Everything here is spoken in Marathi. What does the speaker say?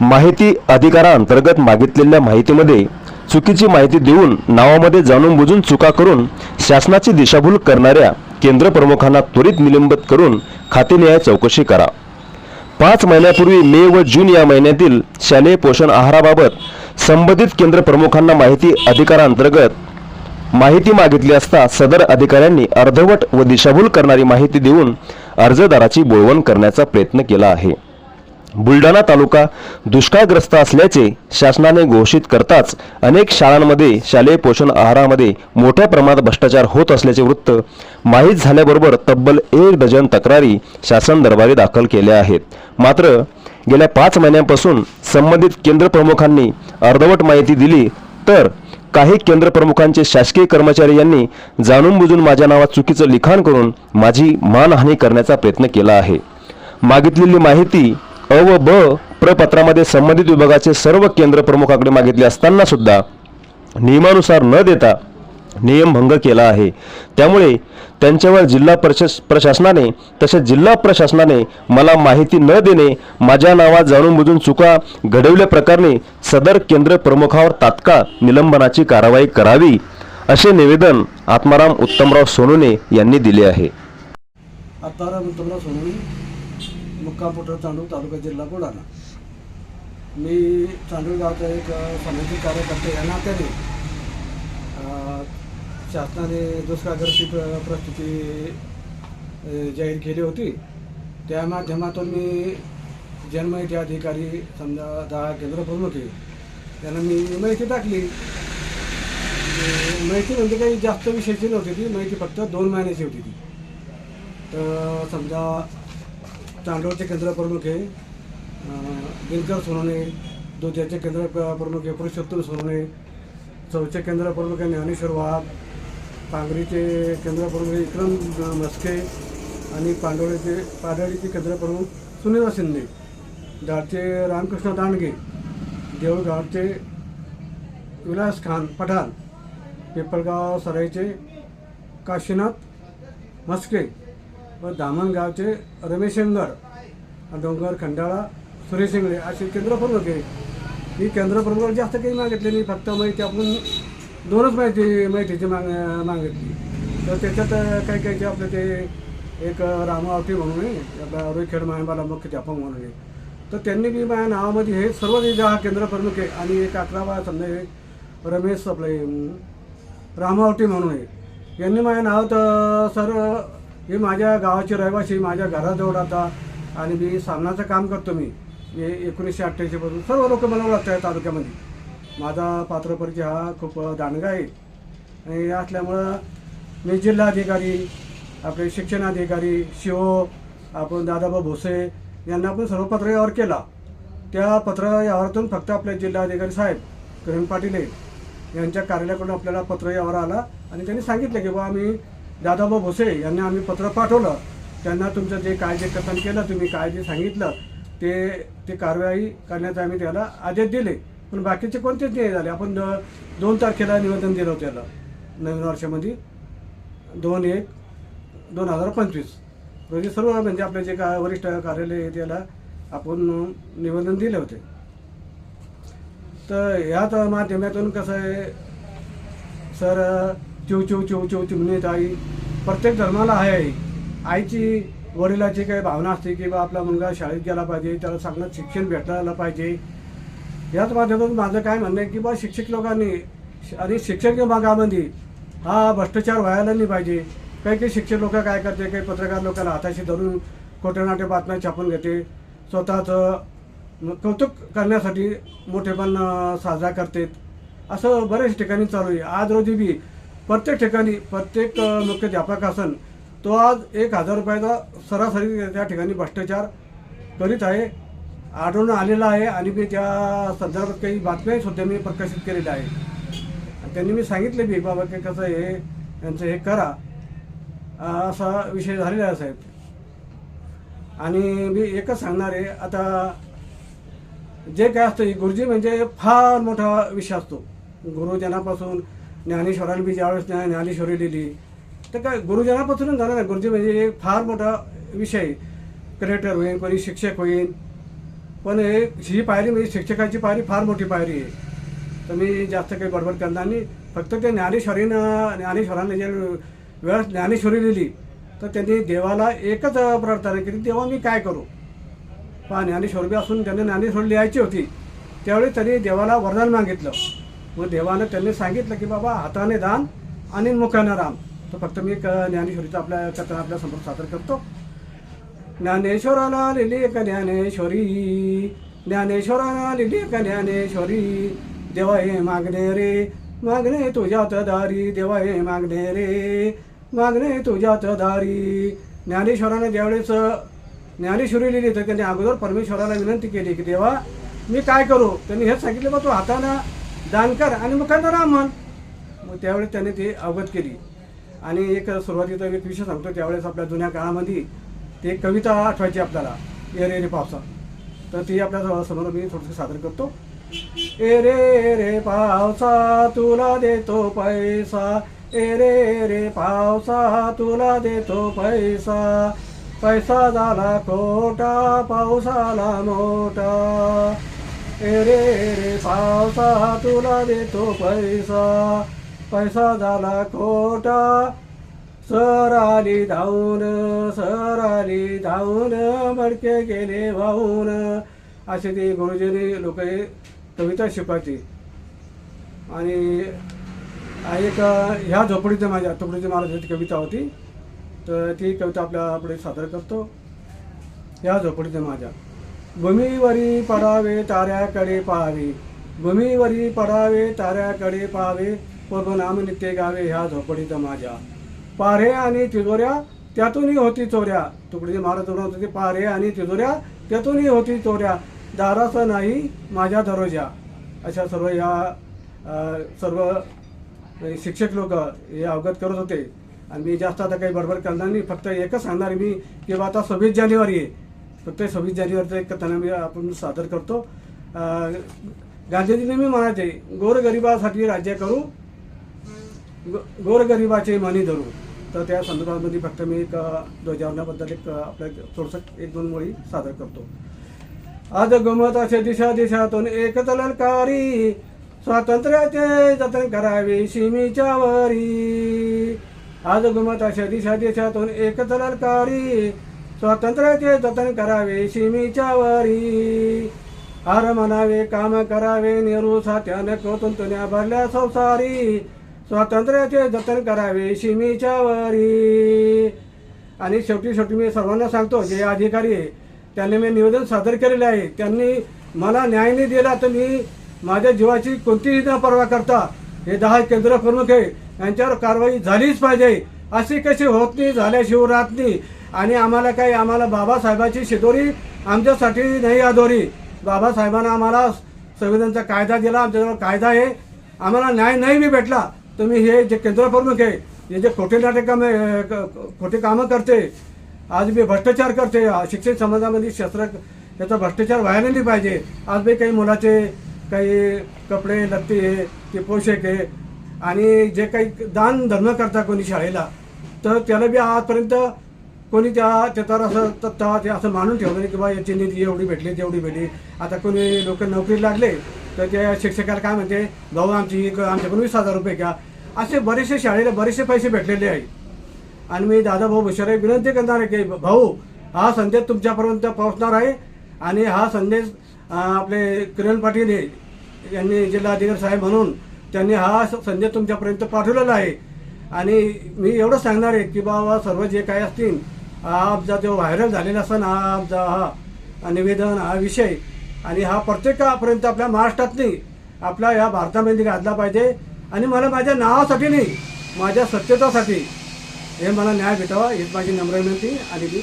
माहिती अधिकाराअंतर्गत मागितलेल्या माहितीमध्ये चुकीची माहिती देऊन नावामध्ये जाणून बुजून चुका करून शासनाची दिशाभूल करणाऱ्या केंद्र प्रमुखांना त्वरित निलंबित करून खातेनिहाय चौकशी करा. पाच महिन्यापूर्वी मे व जून या महिन्यातील शालेय पोषण आहाराबाबत संबंधित केंद्र प्रमुखांना माहिती अधिकारांतर्गत माहिती मागितली असता सदर अधिकाऱ्यांनी अर्धवट व दिशाभूल करणारी माहिती देऊन अर्जदाराची बोळवण करण्याचा प्रयत्न केला आहे. बुलढाणा तालुका दुष्काळग्रस्त असल्याचे शासनाने घोषित करताच अनेक शाळांमध्ये शालेय पोषण आहारामध्ये मोठ्या प्रमाणात भ्रष्टाचार होत असल्याचे वृत्त माहीत झाल्याबरोबर तब्बल एक डझन तक्रारी शासन दरबारी दाखल केल्या आहेत. मात्र गेल्या पाच महिन्यांपासून संबंधित केंद्र प्रमुखांनी अर्धवट माहिती दिली तर काही केंद्र प्रमुखांचे शासकीय कर्मचारी यांनी जाणून बुजून माझ्या नावात चुकीचं लिखाण करून माझी मानहानी करण्याचा प्रयत्न केला आहे. मागितलेली माहिती अ व ब प्रपत्रामध्ये संबंधित विभागाचे सर्व केंद्र प्रमुखाकडे मागितले असताना सुद्धा नियमानुसार न देता नियमभंग केला आहे. त्यामुळे त्यांच्यावर जिल्हा प्रशास प्रशासनाने तसेच जिल्हा प्रशासनाने मला माहिती न देणे माझ्या नावात जाणून बुजून चुका घडवल्याप्रकरणी सदर केंद्र प्रमुखावर तात्काळ निलंबनाची कारवाई करावी असे निवेदन आत्माराम उत्तमराव सोनुने यांनी दिले आहे. आत्माराम उत्तमराव सोनुने मुक्कापुट पोटर चांडूर तालुका जिल्हा बुलढाणा. मी चांडूर गावचा एक सामाजिक कार्यकर्ते या नात्याने शासनाने दुष्काळग्रस्ती प्र परिस्थिती जाहीर केली होती. त्या माध्यमातून मी जनमाहिती अधिकारी समजा दहा केंद्र प्रमुख त्यांना मी माहिती टाकली. माहिती म्हणजे काही जास्त विषयाची नव्हती ती माहिती फक्त दोन महिन्याची होती ती. तर समजा तांडवचे केंद्र प्रमुख आहे. दिनकर सोनवणे दुधाचे केंद्र प्रमुख आहे. पुरुषोत्तम सोनवणे चौचे केंद्र प्रमुख आहे. ज्ञानेश्वर वाघ पांगरीचे केंद्र प्रमुख आहे. विक्रम मस्के आणि पांडवळीचे पाडळीचे केंद्र प्रमुख सुनील शिंदे. दाडचे रामकृष्ण दांडगे देऊळगावचे विलास खान पठाण पिपळगाव सराईचे काशीनाथ मस्के. व दामणगावचे रमेश अंगर डोंगर खंडाळा सुरेश इंगळे असे केंद्रप्रमुख आहे ही केंद्र प्रमुख जास्त काही मागितले नाही फक्त माहिती आपण दोनच माहिती माहितीची माग मागितली. तर त्याच्यात काही काही जे आपलं ते एक रामावटी म्हणून आहे आपला रोहिखेड मुख्य मुख्याध्यापक म्हणून आहे. तर त्यांनी बी माझ्या नावामध्ये हे सर्व जे हा केंद्र प्रमुख आहे आणि एक अकरावा समजा हे रमेश आपले रामावटी म्हणून आहे. यांनी माझ्या नाव तर सर हे माझ्या गावाचे रहिवासी माझ्या घराजवळ आता आणि मी सामनाचं काम करतो मी. हे एकोणीसशे अठ्ठ्याऐंशीपासून सर्व लोक मला ओळखत आहेत तालुक्यामध्ये. माझा पात्र परिचय हा खूप दांडगा आहे. आणि हे असल्यामुळं मी जिल्हाधिकारी आपले शिक्षणाधिकारी शिओ आपण दादाबा भोसे यांना पण सर्व पत्र यावर केला. त्या पत्र व्यवहारातून फक्त आपले जिल्हाधिकारी साहेब किरण पाटील यांच्या कार्यालयाकडून आपल्याला पत्र यावर आला आणि त्यांनी सांगितलं की बा आम्ही दादाबा भोसे यांना आम्ही पत्र पाठवलं. त्यांना तुमचं जे काय जे कथन केलं तुम्ही काय जे सांगितलं ते ते कारवाई करण्याचा आम्ही त्याला आदेश दिले. पण बाकीचे कोणतेच नाही झाले? आपण दोन तारखेला निवेदन दिलं होतं त्याला नवीन वर्षामध्ये. दोन एक दोन हजार पंचवीस. रोजी सर्व म्हणजे आपले जे का वरिष्ठ कार्यालय आहे त्याला आपण निवेदन दिले होते. तर ह्याच माध्यमातून कसं आहे सर चिव चिव चिव चिव चिमणीत आई. प्रत्येक धर्माला आहे आई. आईची वडिलाची काही भावना असते की बा आपला मुलगा शाळेत गेला पाहिजे त्याला चांगलं शिक्षण भेटायला पाहिजे. याच माध्यमातून माझं काय म्हणणं आहे की बा शिक्षक लोकांनी आणि शिक्षक विभागामध्ये हा भ्रष्टाचार व्हायला नाही पाहिजे. काही काही शिक्षक लोक काय करते काही पत्रकार लोकांना हाताशी धरून खोटे बातम्या छापून घेते. स्वतःचं कौतुक करण्यासाठी मोठेपण साजरा करतात असं बऱ्याच ठिकाणी चालू आहे. आज रोजी बी प्रत्येक ठिकाणी प्रत्येक मुख्याध्यापक असन तो आज एक हजार रुपयाचा सरासरी त्या ठिकाणी भ्रष्टाचार करीत आहे आढळून आलेला आहे आणि मी त्या संदर्भात काही बातम्याही सुद्धा मी प्रकाशित केलेल्या आहे आणि त्यांनी मी सांगितले बी बाबा की कसं हे यांचं हे करा. असा विषय झालेला आहे साहेब. आणि मी एकच सांगणार आहे आता जे काय असतं गुरुजी म्हणजे फार मोठा विषय असतो. गुरुजनापासून ज्ञानेश्वराला मी ज्यावेळेस ज्ञानेश्वरी लिहिली तर काय गुरुजनापासूनच झालं ना गुरुजी म्हणजे एक फार मोठा विषय. क्रिएटर होईल कोणी शिक्षक होईल पण हे ही पायरी म्हणजे शिक्षकाची पायरी फार मोठी पायरी आहे. तर मी जास्त काही बडबड करणार नाही. फक्त ते ज्ञानेश्वरीनं ज्ञानेश्वराने जे वेळ ज्ञानेश्वरी लिहिली तर त्यांनी देवाला एकच प्रार्थना केली. तेव्हा मी काय करू? पहा ज्ञानेश्वर बी असून त्यांनी ज्ञानेश्वर लिहायची होती. त्यावेळी त्यांनी देवाला वरदान मागितलं. मग देवानं त्यांनी सांगितलं की बाबा हाताने दान आणि मुखानं राम. तर फक्त मी एक ज्ञानेश्वरीचा आपल्या कथा आपल्यासमोर सादर करतो. ज्ञानेश्वराला लिहिली एक ज्ञानेश्वरी? ज्ञानेश्वराला लिहिली एक ज्ञानेश्वरी? देवा हे मागणे रे मागणे तुझ्यात दारी. देवा हे मागणे रे मागणे तुझ्यात दारी. ज्ञानेश्वराने ज्यावेळेस ज्ञानेश्वरी लिहिली तर त्यांनी अगोदर परमेश्वराला विनंती केली की देवा मी काय करू? त्यांनी हेच सांगितलं बा तू हातानं दानकर आणि मुखानं रामन. मग त्यावेळेस त्याने ती अवगत केली. आणि एक सुरुवातीचा एक विषय सांगतो त्यावेळेस आपल्या जुन्या काळामध्ये ते कविता आठवायची आपल्याला ए रे रे पावसा. तर ती आपल्यासमोर मी थोडंसं सादर करतो. ए रे रे पावसा तुला देतो पैसा. ए रे रे पावसा तुला देतो पैसा. पैसा झाला खोटा पाऊस आला मोठा. रे रे पावसा तुला देतो पैसा. पैसा झाला खोटा. सर आली धावून सर आली धावून मडके गेले वाहून. असे ती गुरुजींनी लोक कविता शिकवायची आणि एक ह्या झोपडीचं माझ्या तुकडीची महाराजांची कविता होती. तर ती कविता आपल्या पुढे सादर करतो. ह्या झोपडीचं माझ्या. भूमीवरी पडावे ताऱ्याकडे पाहावे. भूमीवरी पडावे ताऱ्याकडे पाहावे. नाम नित्य गावे ह्या झोपडीत माझ्या. पारे आणि तिजोऱ्या त्यातूनही होती चोऱ्या. तुकडीचे महाराज म्हणत होते पारे आणि तिजोऱ्या त्यातूनही होती चोऱ्या. दाराचं नाही माझ्या दरोजा अशा सर्व या सर्व शिक्षक लोक हे अवगत करत होते. आणि मी जास्त आता काही बडबड करणार नाही. फक्त एकच सांगणार मी की आता सव्वीस जानेवारी आहे. फक्त सव्वीस जानेवारीचं एक कथन मी आपण सादर करतो. गांधीजीने मी म्हणायचे गोरगरिबासाठी राज्य करू गोरगरिबाचे मनी धरू. तर त्या संदर्भामध्ये फक्त मी एक ध्वजावण्याबद्दल एक आपल्या थोडंसं एक दोन मुळी सादर करतो. आज गमत असे दिशा दिशातून एक ललकारी स्वातंत्र्याचे जतन करावे शिमीच्या वरी. आज गमत असे दिशा दिशातून एक ललकारी स्वातंत्र्याचे जतन करावे सीमेच्या वरी हार म्हणावे काम करावे नेहरू साथ्यानं कोतुंतुन्या भरल्या संसारी. स्वातंत्र्याचे जतन करावे सीमेच्या वरी आणि शेवटी शेवटी मी सर्वांना सांगतो जे अधिकारी आहे त्यांनी मी निवेदन सादर केलेले आहे त्यांनी मला न्याय नाही दिला तर मी माझ्या जीवाची कोणतीही न पर्वा करता. हे दहा केंद्र प्रमुख आहे यांच्यावर कारवाई झालीच पाहिजे. अशी कशी होत नाही झाल्याशिवाय राहत नाही. आणि आम्हाला काही आम्हाला बाबासाहेबाची शिदोरी आमच्यासाठी नाही आदोरी बाबासाहेबांना आम्हाला संविधानचा कायदा दिला आमच्याजवळ कायदा आहे. आम्हाला न्याय नाही बी भेटला तुम्ही हे जे केंद्र प्रमुख आहे हे जे खोटे नाटे खोटे कामं करते आज मी भ्रष्टाचार करते शिक्षण समाजामध्ये शस्त्र याचा भ्रष्टाचार व्हायला नाही पाहिजे. आज मी काही मुलाचे काही कपडे लत्ते आहे ते पोषक आहे आणि जे काही दान धर्म करता कोणी शाळेला तर त्याला बी आजपर्यंत कोणी त्या त्याच्यावर असं तत्ता ते असं मानून ठेवलं नाही की बा याची निधी एवढी भेटली तेवढी भेटली. आता कोणी लोक नोकरी लागले तर त्या शिक्षकाला काय म्हणते भाऊ आमची एक- आमच्याकडून वीस हजार रुपये घ्या. असे बरेचसे शाळेला बरेचसे पैसे भेटलेले आहे आणि मी दादाभाऊ भुशारे विनंती करणार आहे की भाऊ हा संदेश तुमच्यापर्यंत पोहोचणार आहे आणि हा संदेश आपले किरण पाटील यांनी जिल्हाधिकारी साहेब म्हणून त्यांनी हा संदेश तुमच्यापर्यंत पाठवलेला आहे. आणि मी एवढं सांगणार आहे की बाबा सर्व जे काय असतील हा आमचा जो व्हायरल झालेला असन हा आमचा हा निवेदन हा विषय आणि हा प्रत्येकापर्यंत आपल्या महाराष्ट्रात नाही आपल्या या भारतामध्ये घातला पाहिजे. आणि मला माझ्या नावासाठी नाही माझ्या सत्यतासाठी हे मला न्याय भेटावा हीच माझी नम्र विनंती आणि मी